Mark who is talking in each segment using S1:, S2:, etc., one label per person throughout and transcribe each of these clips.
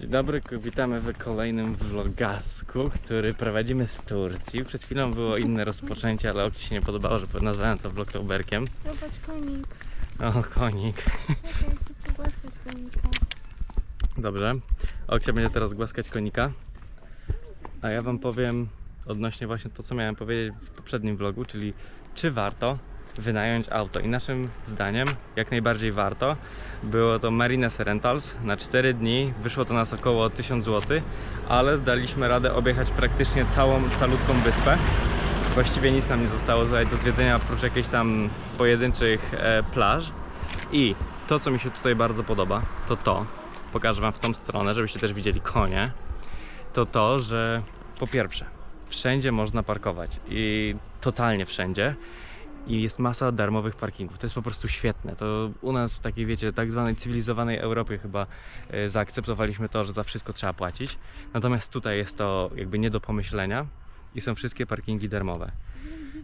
S1: Dzień dobry, witamy w kolejnym vlogasku, który prowadzimy z Turcji. Przed chwilą było inne rozpoczęcie, ale Okci się nie podobało, że nazwałem to vlogtoberkiem.
S2: Zobacz konik.
S1: O, konik.
S2: Czekaj, chcę pogłaskać konika.
S1: Dobrze. Okcia będzie teraz głaskać konika. A ja wam powiem odnośnie właśnie to, co miałem powiedzieć w poprzednim vlogu, czyli czy warto wynająć auto. I naszym zdaniem jak najbardziej warto. Było to Marines Rentals na 4 dni. Wyszło to nas około 1000 zł, ale zdaliśmy radę objechać praktycznie całą calutką wyspę. Właściwie nic nam nie zostało tutaj do zwiedzenia oprócz jakichś tam pojedynczych e, plaż. I to, co mi się tutaj bardzo podoba, to to, pokażę Wam w tą stronę, żebyście też widzieli konie, to to, że po pierwsze, wszędzie można parkować i totalnie wszędzie. I jest masa darmowych parkingów. To jest po prostu świetne. To u nas w takiej, wiecie, tak zwanej cywilizowanej Europie chyba e, zaakceptowaliśmy to, że za wszystko trzeba płacić. Natomiast tutaj jest to jakby nie do pomyślenia i są wszystkie parkingi darmowe.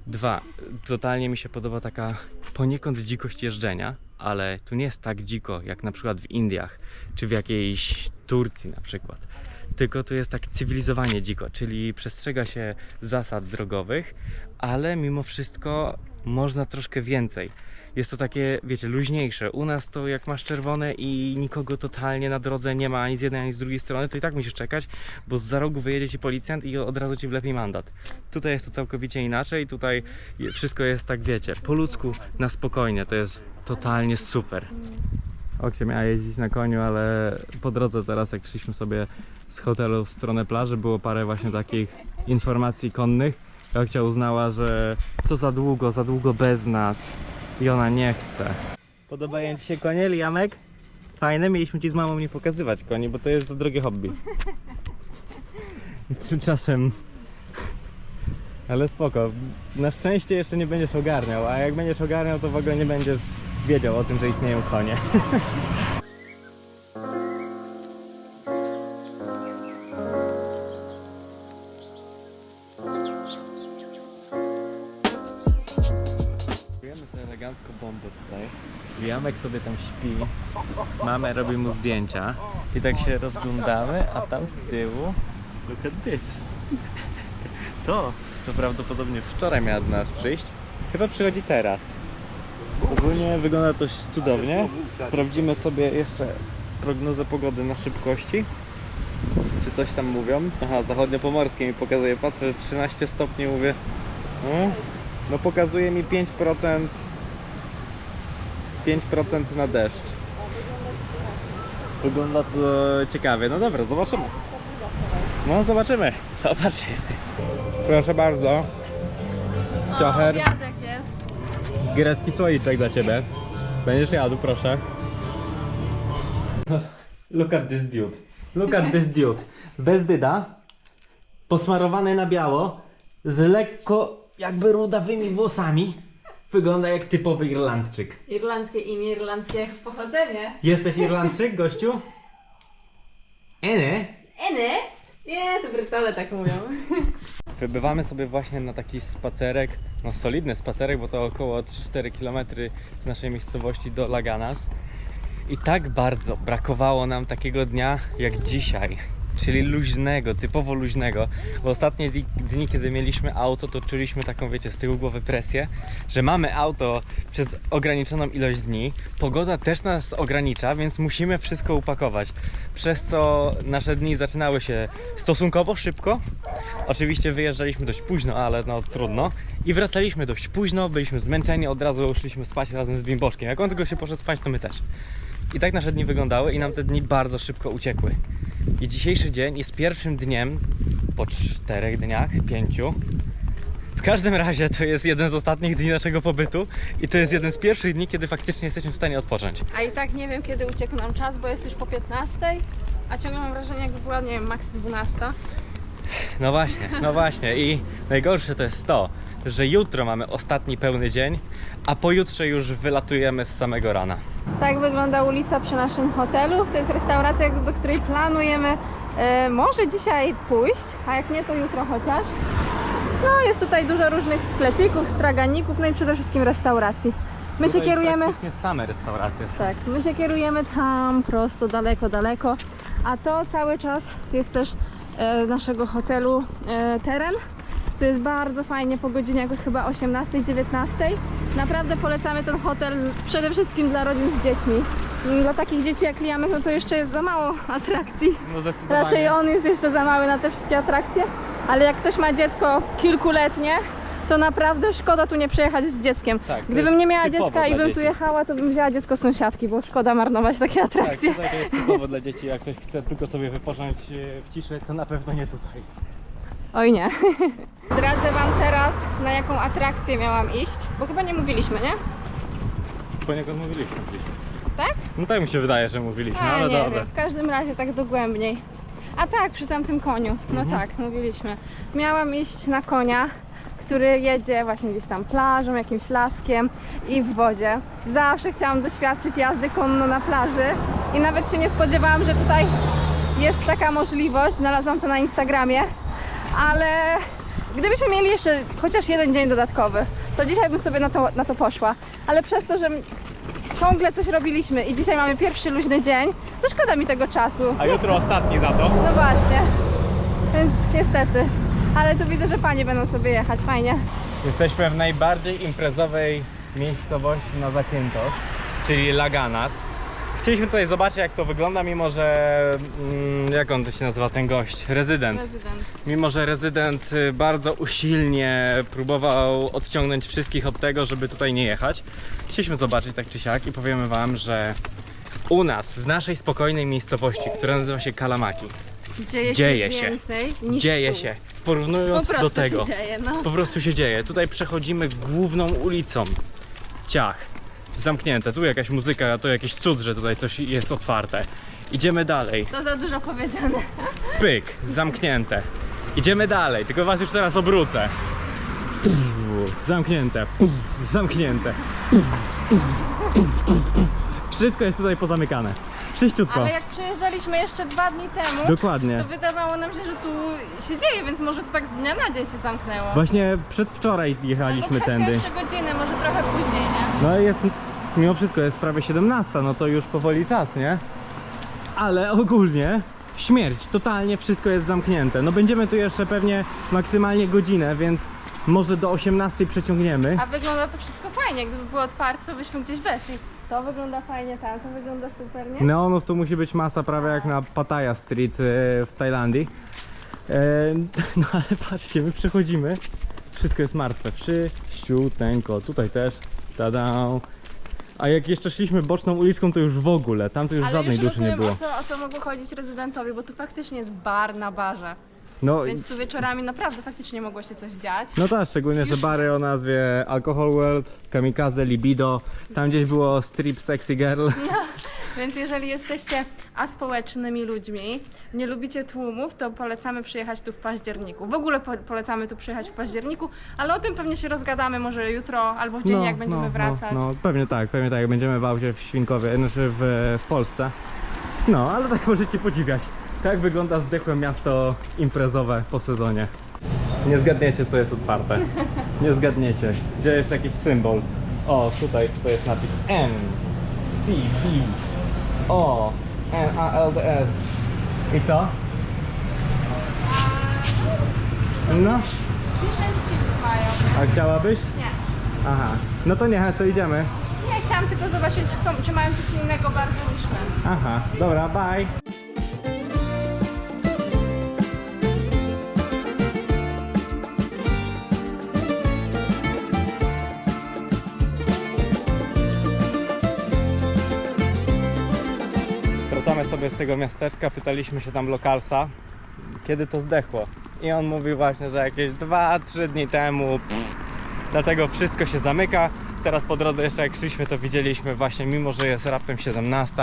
S1: Dwa, totalnie mi się podoba taka poniekąd dzikość jeżdżenia, ale tu nie jest tak dziko jak na przykład w Indiach czy w jakiejś Turcji na przykład. Tylko tu jest tak cywilizowanie dziko, czyli przestrzega się zasad drogowych, ale mimo wszystko można troszkę więcej. Jest to takie, wiecie, luźniejsze. U nas to jak masz czerwone i nikogo totalnie na drodze nie ma ani z jednej, ani z drugiej strony, to i tak musisz czekać, bo z za rogu wyjedzie ci policjant i od razu ci wlepi mandat. Tutaj jest to całkowicie inaczej, tutaj wszystko jest tak, wiecie, po ludzku, na spokojnie, to jest totalnie super. Oksie miała jeździć na koniu, ale po drodze teraz jak szliśmy sobie z hotelu w stronę plaży, było parę właśnie takich informacji konnych. Oksia uznała, że to za długo, za długo bez nas i ona nie chce. Podobają Ci się konie, Liamek? Fajne, mieliśmy Ci z mamą nie pokazywać koni, bo to jest za drogie hobby. I tymczasem... Ale spoko, na szczęście jeszcze nie będziesz ogarniał, a jak będziesz ogarniał, to w ogóle nie będziesz wiedział o tym, że istnieją konie. elegancko bombę tutaj. Jamek sobie tam śpi. Mamy robi mu zdjęcia. I tak się rozglądamy, a tam z tyłu look at this. To, co prawdopodobnie wczoraj miała do nas przyjść, chyba przychodzi teraz. Ogólnie wygląda to cudownie. Sprawdzimy sobie jeszcze prognozę pogody na szybkości. Czy coś tam mówią? Aha, zachodniopomorskie mi pokazuje. Patrzę, że 13 stopni mówię. No, no pokazuje mi 5% 5% na deszcz. Wygląda to ciekawie. No dobra, zobaczymy. No zobaczymy. Zobaczymy. Proszę bardzo. Ciocher.
S2: Obiadek jest.
S1: Grecki słoiczek dla ciebie. Będziesz jadł, proszę. Look at this dude. Look at this dude. Bez dyda. Posmarowany na biało. Z lekko jakby rudawymi włosami. Wygląda jak typowy Irlandczyk.
S2: Irlandzkie imię, irlandzkie pochodzenie.
S1: Jesteś Irlandczyk, gościu? Ene?
S2: Eny? Nie, to Brytole tak mówią.
S1: Wybywamy sobie właśnie na taki spacerek, no solidny spacerek, bo to około 3-4 km z naszej miejscowości do Laganas. I tak bardzo brakowało nam takiego dnia jak dzisiaj, czyli luźnego, typowo luźnego. Bo ostatnie dni, kiedy mieliśmy auto, to czuliśmy taką, wiecie, z tyłu głowy presję, że mamy auto przez ograniczoną ilość dni. Pogoda też nas ogranicza, więc musimy wszystko upakować. Przez co nasze dni zaczynały się stosunkowo szybko, Oczywiście wyjeżdżaliśmy dość późno, ale no trudno. I wracaliśmy dość późno, byliśmy zmęczeni, od razu szliśmy spać razem z Bimboczkiem. Jak on tylko się poszedł spać, to my też. I tak nasze dni wyglądały i nam te dni bardzo szybko uciekły. I dzisiejszy dzień jest pierwszym dniem po czterech dniach, pięciu. W każdym razie to jest jeden z ostatnich dni naszego pobytu i to jest jeden z pierwszych dni, kiedy faktycznie jesteśmy w stanie odpocząć.
S2: A i tak nie wiem kiedy uciekł nam czas, bo jest już po 15, a ciągle mam wrażenie jakby była, nie wiem, maks 12.
S1: No właśnie, no właśnie. I najgorsze to jest to, że jutro mamy ostatni pełny dzień, a pojutrze już wylatujemy z samego rana.
S2: Tak wygląda ulica przy naszym hotelu. To jest restauracja, do której planujemy e, może dzisiaj pójść, a jak nie, to jutro chociaż. No, jest tutaj dużo różnych sklepików, straganików, no i przede wszystkim restauracji. My się kierujemy.
S1: Same restauracje.
S2: Tak, my się kierujemy tam prosto, daleko, daleko. A to cały czas jest też e, naszego hotelu e, teren. Tu jest bardzo fajnie po godzinie jakoś chyba 18-19. Naprawdę polecamy ten hotel przede wszystkim dla rodzin z dziećmi. Dla takich dzieci jak Liamek, no to jeszcze jest za mało atrakcji.
S1: No zdecydowanie.
S2: Raczej on jest jeszcze za mały na te wszystkie atrakcje, ale jak ktoś ma dziecko kilkuletnie, to naprawdę szkoda tu nie przyjechać z dzieckiem.
S1: Tak,
S2: Gdybym nie miała dziecka i bym tu
S1: dzieci.
S2: jechała, to bym wzięła dziecko sąsiadki, bo szkoda marnować takie
S1: Tak,
S2: atrakcje.
S1: tutaj to jest typowo dla dzieci. Jak ktoś chce tylko sobie wypocząć e, w ciszy, to na pewno nie tutaj.
S2: Oj nie. Zdradzę wam teraz, na jaką atrakcję miałam iść, bo chyba nie mówiliśmy, nie?
S1: Poniekąd mówiliśmy gdzieś.
S2: Tak?
S1: No tak mi się wydaje, że mówiliśmy,
S2: A,
S1: ale
S2: nie
S1: dobra.
S2: wiem, w każdym razie tak dogłębniej. A tak, przy tamtym koniu. No
S1: Mhm.
S2: tak, mówiliśmy. Miałam iść na konia, który jedzie właśnie gdzieś tam plażą, jakimś laskiem i w wodzie. Zawsze chciałam doświadczyć jazdy konno na plaży i nawet się nie spodziewałam, że tutaj jest taka możliwość. Znalazłam to na Instagramie, ale gdybyśmy mieli jeszcze chociaż jeden dzień dodatkowy, to dzisiaj bym sobie na to, na to poszła. Ale przez to, że ciągle coś robiliśmy i dzisiaj mamy pierwszy luźny dzień, to szkoda mi tego czasu.
S1: A jutro ostatni za to.
S2: No właśnie. Więc niestety. Ale tu widzę, że panie będą sobie jechać, fajnie.
S1: Jesteśmy w najbardziej imprezowej miejscowości na Zakiętos, czyli Laganas. Chcieliśmy tutaj zobaczyć jak to wygląda, mimo że... Mm, jak on to się nazywa ten gość? Rezydent.
S2: Prezydent.
S1: Mimo, że rezydent y, bardzo usilnie próbował odciągnąć wszystkich od tego, żeby tutaj nie jechać. Chcieliśmy zobaczyć tak czy siak i powiemy wam, że u nas, w naszej spokojnej miejscowości, która nazywa się Kalamaki,
S2: Dzieje,
S1: Dzieje
S2: się
S1: się.
S2: więcej niż
S1: dzieje
S2: tu.
S1: się.
S2: Po
S1: Porównując
S2: prostu
S1: do tego,
S2: się dzieje, no.
S1: po prostu się dzieje. Tutaj przechodzimy główną ulicą. Ciach. Zamknięte. Tu jakaś muzyka, a to jakiś cud, że tutaj coś jest otwarte. Idziemy dalej.
S2: To za dużo powiedziane.
S1: Pyk. Zamknięte. Idziemy dalej, tylko was już teraz obrócę. Puf, zamknięte. Puf, zamknięte. Puf, puf, puf, puf, puf. Wszystko jest tutaj pozamykane. Wszyściutko.
S2: Ale jak przejeżdżaliśmy jeszcze dwa dni temu,
S1: Dokładnie.
S2: to wydawało nam się, że tu się dzieje, więc może to tak z dnia na dzień się zamknęło.
S1: Właśnie przedwczoraj jechaliśmy
S2: Albo
S1: tędy.
S2: jeszcze godziny, może trochę później, nie?
S1: No jest, mimo wszystko jest prawie 17, no to już powoli czas, nie? Ale ogólnie śmierć, totalnie wszystko jest zamknięte. No będziemy tu jeszcze pewnie maksymalnie godzinę, więc może do 18 przeciągniemy.
S2: A wygląda to wszystko fajnie, gdyby było otwarte, to byśmy gdzieś weszli. To wygląda fajnie tam, to wygląda super, nie?
S1: Neonów tu musi być masa prawie jak na Pattaya Street e, w Tajlandii. E, No ale patrzcie, my przechodzimy. Wszystko jest martwe. Wszyściuteńko. Tutaj też. Tada. A jak jeszcze szliśmy boczną uliczką, to już w ogóle. Tam to już
S2: Ale
S1: żadnej
S2: już
S1: duszy nie
S2: rozumiem,
S1: było.
S2: O co, o co mogło chodzić rezydentowi, bo tu faktycznie jest bar na barze.
S1: No,
S2: Więc tu wieczorami naprawdę faktycznie mogło się coś dziać.
S1: no tak, szczególnie, że bary o nazwie Alcohol World, Kamikaze, Libido. Tam gdzieś było Strip Sexy Girl.
S2: Więc jeżeli jesteście aspołecznymi ludźmi, nie lubicie tłumów, to polecamy przyjechać tu w październiku. W ogóle po, polecamy tu przyjechać w październiku, ale o tym pewnie się rozgadamy może jutro albo w dzień, jak będziemy wracać.
S1: No, no, pewnie tak, pewnie tak. jak Będziemy w aucie w Świnkowie, znaczy w, w Polsce. No, ale tak możecie podziwiać. Tak wygląda zdechłe miasto imprezowe po sezonie. Nie zgadniecie, co jest otwarte. Nie zgadniecie. Gdzie jest jakiś symbol? O, tutaj to jest napis M, C, D, O, N, A, L, D, S. I co? No,
S2: and chips mają.
S1: a chciałabyś?
S2: Nie.
S1: Aha, no to nie, to idziemy.
S2: Nie, chciałam tylko zobaczyć, co, czy mają coś innego bardzo niż my.
S1: Aha, dobra, bye. Tego miasteczka, pytaliśmy się tam lokalsa, kiedy to zdechło. I on mówił właśnie, że jakieś 2-3 dni temu, pff, dlatego wszystko się zamyka. Teraz po drodze jeszcze jak szliśmy to widzieliśmy właśnie, mimo że jest raptem 17,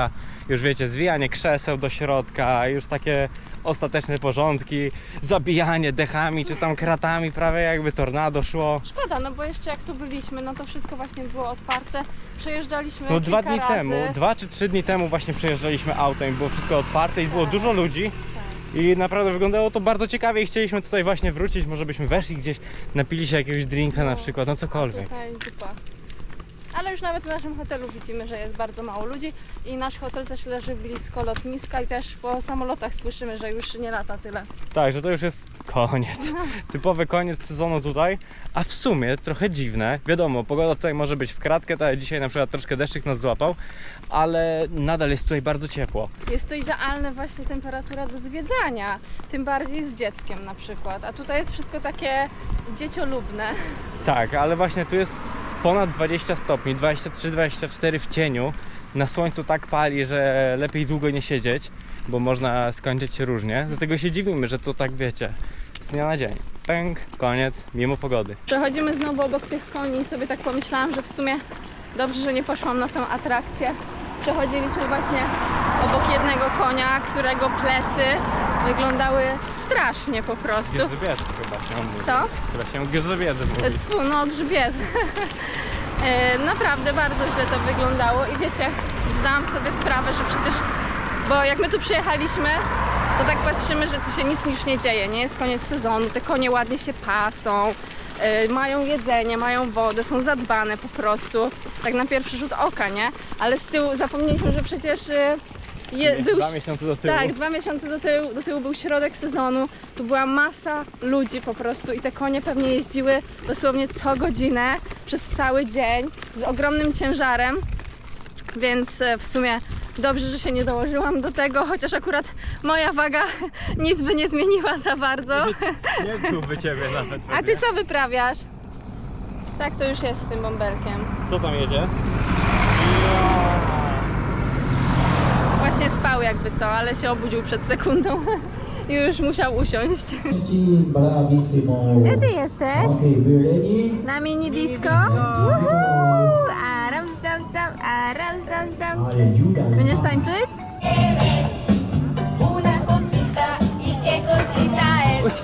S1: już wiecie, zwijanie krzeseł do środka, już takie ostateczne porządki, zabijanie dechami czy tam kratami, prawie jakby tornado szło.
S2: Szkoda, no bo jeszcze jak tu byliśmy, no to wszystko właśnie było otwarte. Przejeżdżaliśmy
S1: No dwa dni
S2: razy.
S1: temu, dwa czy trzy dni temu właśnie przejeżdżaliśmy autem i było wszystko otwarte i było dużo ludzi. I naprawdę wyglądało to bardzo ciekawie i chcieliśmy tutaj właśnie wrócić, może byśmy weszli gdzieś, napili się jakiegoś drinka na przykład, no cokolwiek.
S2: Tutaj dupa. Ale już nawet w naszym hotelu widzimy, że jest bardzo mało ludzi i nasz hotel też leży blisko lotniska i też po samolotach słyszymy, że już nie lata tyle.
S1: Tak, że to już jest koniec. Typowy koniec sezonu tutaj, a w sumie trochę dziwne. Wiadomo, pogoda tutaj może być w kratkę, tak dzisiaj na przykład troszkę deszczyk nas złapał, ale nadal jest tutaj bardzo ciepło.
S2: Jest to idealna właśnie temperatura do zwiedzania, tym bardziej z dzieckiem na przykład, a tutaj jest wszystko takie dzieciolubne.
S1: Tak, ale właśnie tu jest ponad 20 stopni, 23-24 w cieniu. Na słońcu tak pali, że lepiej długo nie siedzieć, bo można skończyć się różnie. Dlatego się dziwimy, że to tak wiecie, z dnia na dzień. Pęk, koniec, mimo pogody.
S2: Przechodzimy znowu obok tych koni i sobie tak pomyślałam, że w sumie dobrze, że nie poszłam na tą atrakcję. Przechodziliśmy właśnie obok jednego konia, którego plecy wyglądały strasznie po prostu.
S1: Gryzobiedy chyba się mówi.
S2: Co?
S1: Chyba się gryzobiedy mówi.
S2: Tfu, no grzbiet. E, Naprawdę bardzo źle to wyglądało i wiecie, zdałam sobie sprawę, że przecież, bo jak my tu przyjechaliśmy, to tak patrzymy, że tu się nic już nie dzieje, nie jest koniec sezonu, te konie ładnie się pasą, e, mają jedzenie, mają wodę, są zadbane po prostu, tak na pierwszy rzut oka, nie? Ale z tyłu zapomnieliśmy, że przecież e, je, był
S1: Dwa miesiące do tyłu.
S2: tak, dwa miesiące do tyłu, do tyłu był środek sezonu, tu była masa ludzi po prostu i te konie pewnie jeździły dosłownie co godzinę przez cały dzień z ogromnym ciężarem, więc e, w sumie dobrze, że się nie dołożyłam do tego, chociaż akurat moja waga nic by nie zmieniła za bardzo.
S1: Nie czułby ciebie nawet.
S2: A ty co wyprawiasz? Tak to już jest z tym bąbelkiem.
S1: Co tam jedzie?
S2: Właśnie spał jakby co, ale się obudził przed sekundą i już musiał usiąść. Gdzie ty jesteś? Na mini disco? Aram sam sam, aram.
S3: Ale Juda.
S2: Będziesz tańczyć?
S4: Una cosita y qué cosita es.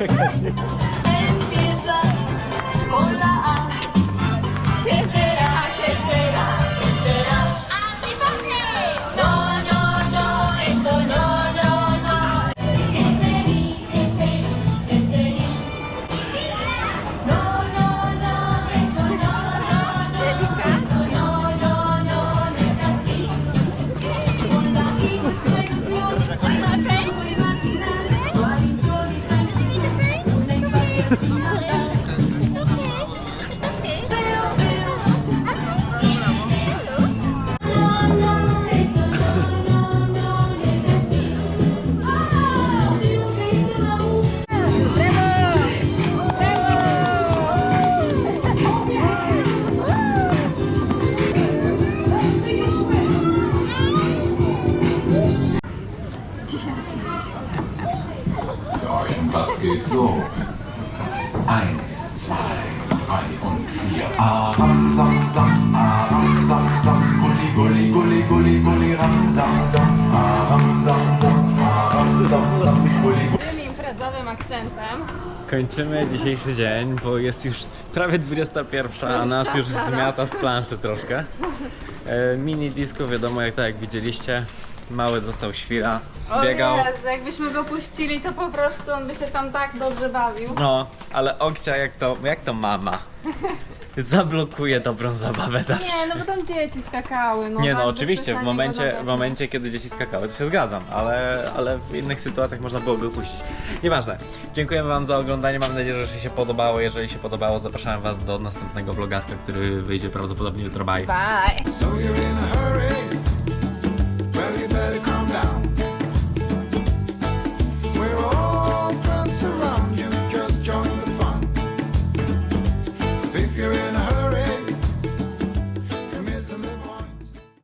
S1: Kończymy dzisiejszy dzień, bo jest już prawie 21, a nas już zmiata z planszy troszkę. E, Mini disco, wiadomo, jak tak jak widzieliście, mały dostał świra,
S2: O
S1: biegał.
S2: Jezu, jakbyśmy go puścili, to po prostu on by się tam tak dobrze bawił.
S1: No, ale Okcia jak to, jak to mama. Zablokuje dobrą zabawę zawsze.
S2: Nie, no bo tam dzieci skakały. No,
S1: Nie no,
S2: bardzo
S1: oczywiście,
S2: na
S1: w
S2: niego
S1: momencie, w momencie kiedy dzieci skakały, to się zgadzam, ale, ale w innych sytuacjach można było go puścić. Nieważne. Dziękujemy Wam za oglądanie, mam nadzieję, że się podobało. Jeżeli się podobało, zapraszam Was do następnego vlogaska, który wyjdzie prawdopodobnie jutro. Bye!
S2: Bye!
S5: So you're in a hurry.